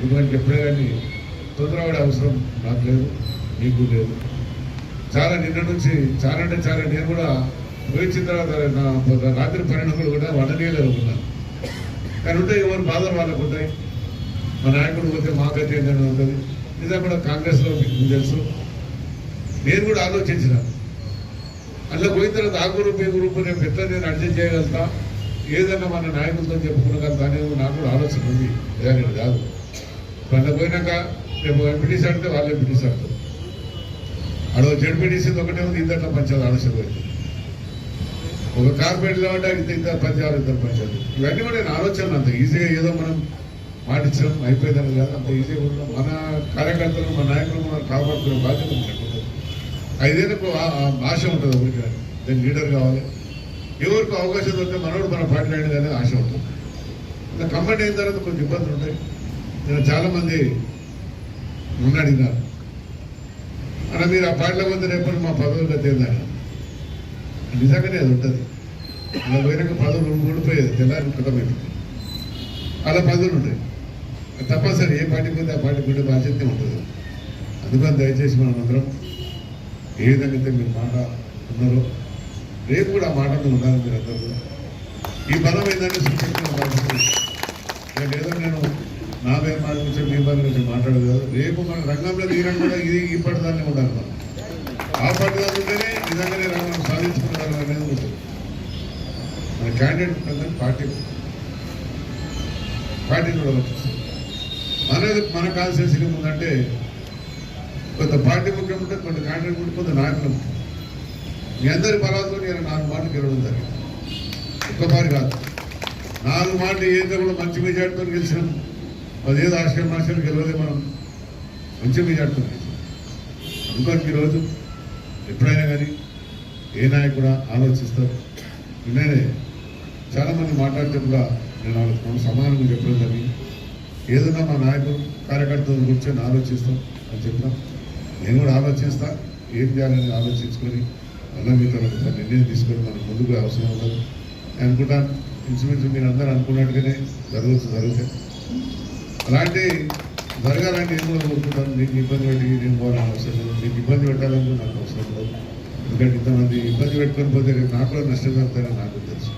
ఎందుకంటే ఎప్పుడే కానీ తొందరపడే అవసరం నాకు లేదు మీకు లేదు. చాలా నిన్న నుంచి చాలా అంటే చాలా నేను కూడా పోయించిన తర్వాత నా రాత్రి పన్నెండు కూడా వండనీయలేదు అనుకున్నాను కానీ ఉంటే ఎవరు బాధలు వాళ్ళకు ఉంటాయి. మా నాయకుడు పోతే మా గతి ఏంటని ఉంటుంది. నిజం కూడా కాంగ్రెస్లో మీకు తెలుసు. నేను కూడా ఆలోచించిన. అందులో పోయిన తర్వాత ఆ గ్రూప్ ఏ గ్రూప్ రేపు పెద్ద నేను అడ్జస్ట్ చేయగలుగుతా. ఏదన్నా మన నాయకులతో చెప్పుకోగలుగుతా అనేది నాకు కూడా ఆలోచన ఉంది. ఏదైనా కాదు. వాళ్ళ పోయినాక రేపు ఎంపీటీసీ ఆడితే వాళ్ళు ఎంపీటీసీ ఆడతారు. అడవ జడ్పీటీసీ ఒకటే ఉంది ఇద్దరు పంచాలు ఆలోచన ఒక కార్పొరేట్ కాబట్టి ఇంత ఇద్దరు పంచాలు ఇద్దరు పంచాలు. ఇవన్నీ కూడా నేను ఆలోచన అంత ఈజీగా ఏదో మనం మాటించడం అయిపోయిందని కాదు. అంత ఈజీగా ఉండడం. మన కార్యకర్తలు మన నాయకులు మనం కాపాడుకునే బాధ్యత ఐదేళ్ళకు ఆశ ఉంటుంది ఒకరికి. కానీ లీడర్ కావాలి. ఎవరికి అవకాశం దొరికితే మనోడు మన పాటలు అయినది అనేది ఆశ ఉంటుంది. ఇలా కంబైన్ అయిన తర్వాత కొంచెం ఇబ్బందులు ఉంటాయి. ఇలా చాలా మంది అలా మీరు ఆ పార్టీలో మంది రేపు మా పదవులు గతేందని నిజంగానే అది ఉంటుంది. అలా పోయినాక పదవులు ఊడిపోయేది తెల్లారి కథమైంది అలా పదవులు ఉంటాయి. తప్పనిసరి ఏ పార్టీకి పోతే ఆ పార్టీకి పోతే బాధ్యత ఉంటుంది. అందుకని దయచేసి మనం అందరం ఏ విధంగా అయితే మీరు మాట ఉన్నారో రేపు కూడా ఆ మాట మీద ఉండాలి మీరు అందరూ కూడా. ఈ పదం ఏంటంటే సూచించిన బాధ్యత నేను ఏదో నేను నా పేరు మాట గురించి మీ పని గురించి మాట్లాడదు కాదు. రేపు మన రంగంలో దిగినా కూడా ఇది ఈ పట్టుదాన్ని ఉండాలి మనం ఆ పట్టుదాన్ని ఉంటేనే నిజంగానే రంగం సాధించుకుంటారు అనేది ఉంటుంది. మన క్యాండిడేట్ ఉంటుంది పార్టీ పార్టీ కూడా వర్తిస్తుంది మనది మన కాన్స్టిట్యూన్సీకి ఉందంటే కొంత పార్టీ ముఖ్యం ఉంటుంది కొంత క్యాండిడేట్ ఉంటుంది కొంత నాయకులు ముఖ్యం మీ అందరి బలాలతో నేను నాలుగు మాటలు గెలవడం జరిగింది. ఒక్కసారి కాదు. నాలుగు మాటలు ఏదో కూడా మంచి మెజార్టీతో గెలిచినాం. పదిహేను ఆశ్రమ ఆశ్రయం గెలవలే మనం. మంచి మెజార్టీతో గెలిచాం అందుకని ఈరోజు ఎప్పుడైనా కానీ ఏ నాయకుడు ఆలోచిస్తారు? నిన్ననే చాలామంది మాట్లాడితే కూడా నేను ఆలోచన సమానంగా చెప్పడం జరిగింది ఏదైనా మా నాయకుడు కార్యకర్తల కూర్చొని ఆలోచిస్తాం అని చెప్తాం నేను కూడా ఆలోచిస్తా ఏం చేయాలని ఆలోచించుకొని మళ్ళీ మీతో నిర్ణయం తీసుకొని మనం ముందుకు అవసరం ఉండదు. నేను అనుకుంటాను ఇంచుమించు మీరు అందరూ అనుకున్నట్టుగానే జరగవచ్చు జరుగుతాయి. అలాంటి జరగాలంటే నేను కూడా కోరుకుంటాను మీకు ఇబ్బంది పెట్టి నేను పోవాలని అవసరం లేదు. మీకు ఇబ్బంది పెట్టాలని నాకు అవసరం లేదు. ఎందుకంటే ఇంతమంది ఇబ్బంది పెట్టుకొని పోతే రేపు నాకు కూడా నష్టం జరుగుతారని నాకు తెలుసు.